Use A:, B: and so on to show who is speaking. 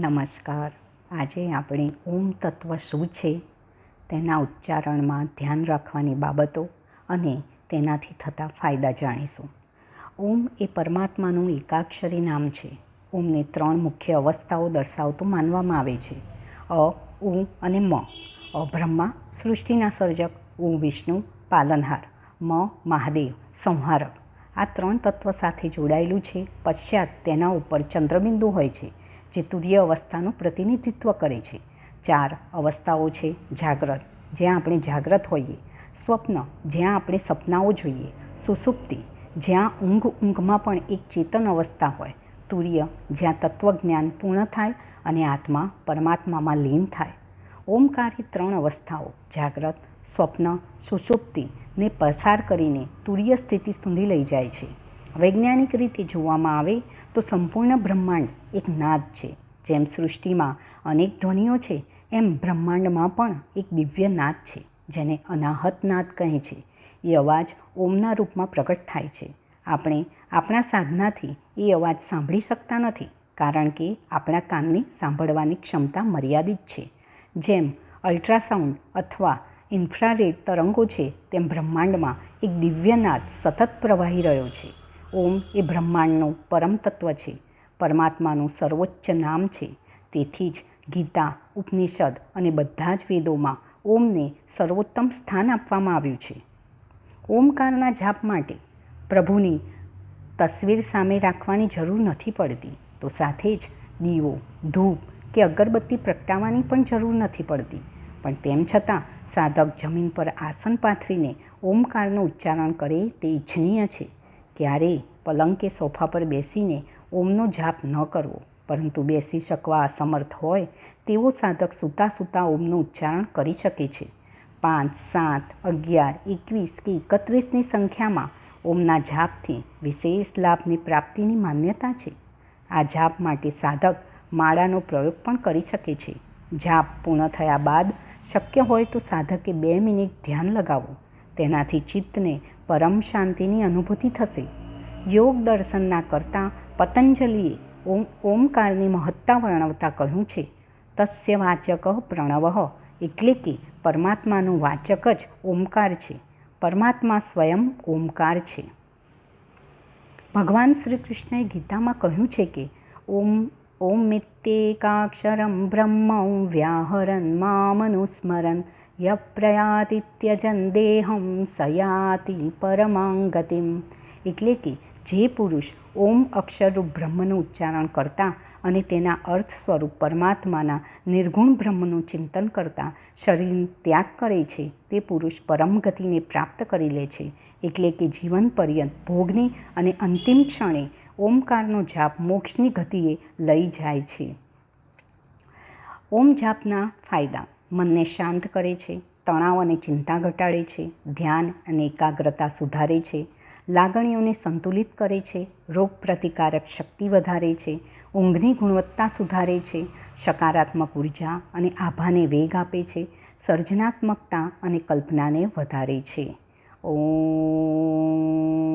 A: નમસ્કાર. આજે આપણે ઓમ તત્વ શું છે તેના ઉચ્ચારણમાં ધ્યાન રાખવાની બાબતો અને તેનાથી થતા ફાયદા જાણીશું. ઓમ એ પરમાત્માનું એકાક્ષરી નામ છે. ઓમને ત્રણ મુખ્ય અવસ્થાઓ દર્શાવતું માનવામાં આવે છે. અ, ઉ અને મ. અ, બ્રહ્મા, સૃષ્ટિના સર્જક, ઉ, વિષ્ણુ, પાલનહાર, મ, મહાદેવ, સંહારક. આ ત્રણ તત્વ સાથે જોડાયેલું છે. પશ્ચાત તેના ઉપર ચંદ્રબિંદુ હોય છે. જે તુર્ય અવસ્થાનું પ્રતિનિધિત્વ કરે છે. ચાર અવસ્થાઓ છે જાગ્રત. જ્યાં આપણે જાગ્રત હોઈએ. સ્વપ્ન, જ્યાં આપણે સપનાઓ જોઈએ. સુસુપ્તિ, જ્યાં ઊંઘ ઊંઘમાં પણ એક ચેતન અવસ્થા હોય. તુર્ય જ્યાં તત્વજ્ઞાન પૂર્ણ થાય અને આત્મા પરમાત્મામાં લીન થાય. ઓમકારી ત્રણ અવસ્થાઓ, જાગ્રત, સ્વપ્ન સુષુપ્તિ ને પસાર કરીને તુર્ય સ્થિતિ સુધી લઈ જાય છે. વૈજ્ઞાનિક રીતે જોવામાં આવે તો સંપૂર્ણ બ્રહ્માંડ એક નાદ છે, જેમ સૃષ્ટિમાં અનેક ધ્વનિઓ છે, એમ બ્રહ્માંડમાં પણ એક દિવ્ય નાદ છે, જેને અનાહત નાદ કહે છે. એ અવાજ ઓમના રૂપમાં પ્રગટ થાય છે. આપણે આપણા સાધનાથી એ અવાજ સાંભળી શકતા નથી, કારણ કે આપણા કાનની સાંભળવાની ક્ષમતા મર્યાદિત છે. જેમ અલ્ટ્રાસાઉન્ડ અથવા ઇન્ફ્રારેડ તરંગો છે, તેમ બ્રહ્માંડમાં એક દિવ્યનાદ સતત પ્રવાહી રહ્યો છે. ઓમ એ બ્રહ્માંડનું પરમ તત્વ છે. પરમાત્માનું સર્વોચ્ચ નામ છે. તેથી જ ગીતા, ઉપનિષદ અને બધા જ વેદોમાં ઓમને સર્વોત્તમ સ્થાન આપવામાં આવ્યું છે. ઓમકારના જાપ માટે પ્રભુની તસવીર સામે રાખવાની જરૂર નથી પડતી. તો સાથે જ દીવો, ધૂપ કે અગરબત્તી પ્રગટાવવાની પણ જરૂર નથી પડતી. પણ તેમ છતાં સાધક જમીન પર આસન પાથરીને ઓમકારનું ઉચ્ચારણ કરે તે ઇચ્છનીય છે. ક્યારેય પલંગ કે સોફા પર બેસીને ઓમનો જાપ ન કરવો. પરંતુ બેસી શકવા અસમર્થ હોય તેવો સાધક સૂતા સૂતા ઓમનું ઉચ્ચારણ કરી શકે છે. પાંચ, સાત, અગિયાર, એકવીસ કે એકત્રીસની સંખ્યામાં ઓમના જાપથી વિશેષ લાભની પ્રાપ્તિની માન્યતા છે. આ જાપ માટે સાધક માળાનો પ્રયોગ પણ કરી શકે છે. જાપ પૂર્ણ થયા બાદ શક્ય હોય તો સાધકે બે મિનિટ ધ્યાન લગાવો. તેનાથી ચિત્તને પરમ શાંતિની અનુભૂતિ થશે. યોગ દર્શનના કરતાં પતંજલિએ ઓમ, ઓમકારની મહત્તા વર્ણવતા કહ્યું છે. તસ્ય વાચક પ્રણવ એટલે કે પરમાત્માનું વાચક જ ઓમકાર છે. પરમાત્મા સ્વયં ઓમકાર છે. ભગવાન શ્રી કૃષ્ણએ ગીતામાં કહ્યું છે કે, ઓમ ઓમ મિત્યેકાક્ષરમ બ્રહ્મ વ્યાહરન મામનુસ્મરન યપ્રયાતિ ત્યજન દેહમ સયાતિ પરમાંગતિમ એટલે કે જે પુરુષ ઓમ અક્ષરરૂપ બ્રહ્મનું ઉચ્ચારણ કરતા અને તેના અર્થ સ્વરૂપ પરમાત્માના નિર્ગુણ બ્રહ્મનું ચિંતન કરતા શરીર ત્યાગ કરે છે, તે પુરુષ પરમ ગતિને પ્રાપ્ત કરી લે છે. એટલે કે જીવન પર્યંત ભોગની અને અંતિમ ક્ષણે ઓમકારનો જાપ મોક્ષની ગતિએ લઈ જાય છે. ઓમ જાપના ફાયદા, મનને શાંત કરે છે, તણાવ અને ચિંતા ઘટાડે છે, ધ્યાન અને એકાગ્રતા સુધારે છે લાગણીઓને સંતુલિત કરે છે રોગ પ્રતિકારક શક્તિ વધારે છે, ઊંઘની ગુણવત્તા સુધારે છે, સકારાત્મક ઊર્જા અને આભાને વેગ આપે છે, સર્જનાત્મકતા અને કલ્પનાને વધારે છે. ઓમ